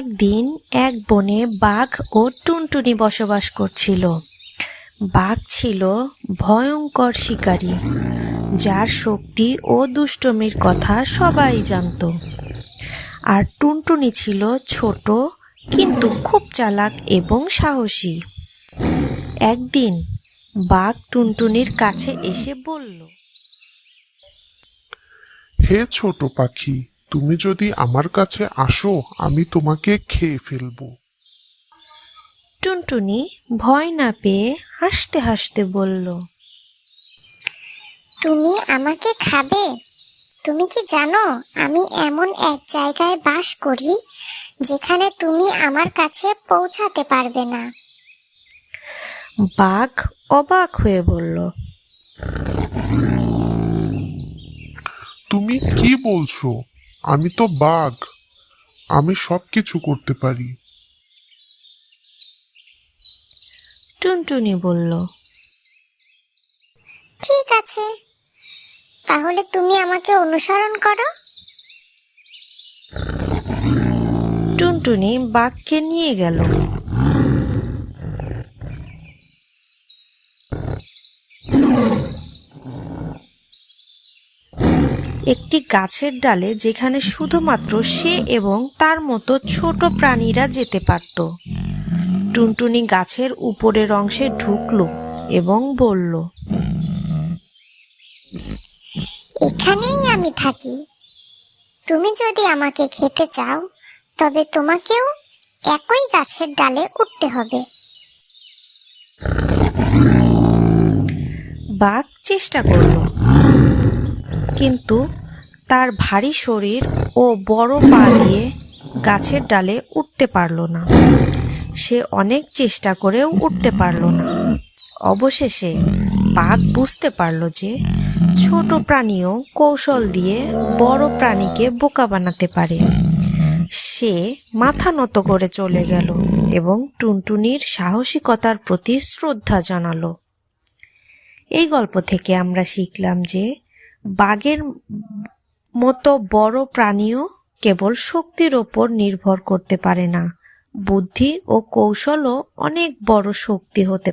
একদিন এক বনে বাঘ ও টুনটুনি বসবাস করছিল। বাঘ ছিল ভয়ঙ্কর শিকারী, যার শক্তি ও দুষ্টমির কথা সবাই জানত। আর টুনটুনি ছিল ছোট, কিন্তু খুব চালাক এবং সাহসী। একদিন বাঘ টুনটুনির কাছে এসে বলল, হে ছোট পাখি তুমি যদি আমার কাছে আসো আমি তোমাকে খেয়ে ফেলব। টুনটুনি ভয় না পেয়ে হাসতে হাসতে বলল তুমি আমাকে খাবে? তুমি কি জানো আমি এমন এক জায়গায় বাস করি যেখানে তুমি আমার কাছে পৌঁছাতে পারবে না? বাঘ অবাক হয়ে বলল তুমি কি বলছো? আমি তো বাঘ। আমি সব কিছু করতে পারি। টুনটুনি বলল ঠিক আছে। তাহলে তুমি আমাকে অনুসরণ করো। টুনটুনি বাঘকে নিয়ে গেল। একটি গাছের ডালে যেখানে শুধুমাত্র সে এবং তার মতো ছোট প্রাণীরা যেতে পারত। টুনটুনি গাছের উপরের অংশে ঢুকলো এবং বলল এখানেই আমি থাকি। তুমি যদি আমাকে খেতে চাও তবে তোমাকেও একই গাছের ডালে উঠতে হবে। বাঘ চেষ্টা করল। কিন্তু তার ভারী শরীর ও বড় পা দিয়ে গাছের ডালে উঠতে পারল না। সে অনেক চেষ্টা করেও উঠতে পারল না। অবশেষে বাঘ বুঝতে পারল যে ছোট প্রাণীও কৌশল দিয়ে বড় প্রাণীকে বোকা বানাতে পারে। সে মাথা নত করে চলে গেল এবং টুনটুনির সাহসিকতার প্রতি শ্রদ্ধা জানালো। এই গল্প থেকে আমরা শিখলাম যে বাঘের মতো বড় প্রাণীও কেবল শক্তির ওপর নির্ভর করতে পারে না। বুদ্ধি ও কৌশলও অনেক বড় শক্তি হতে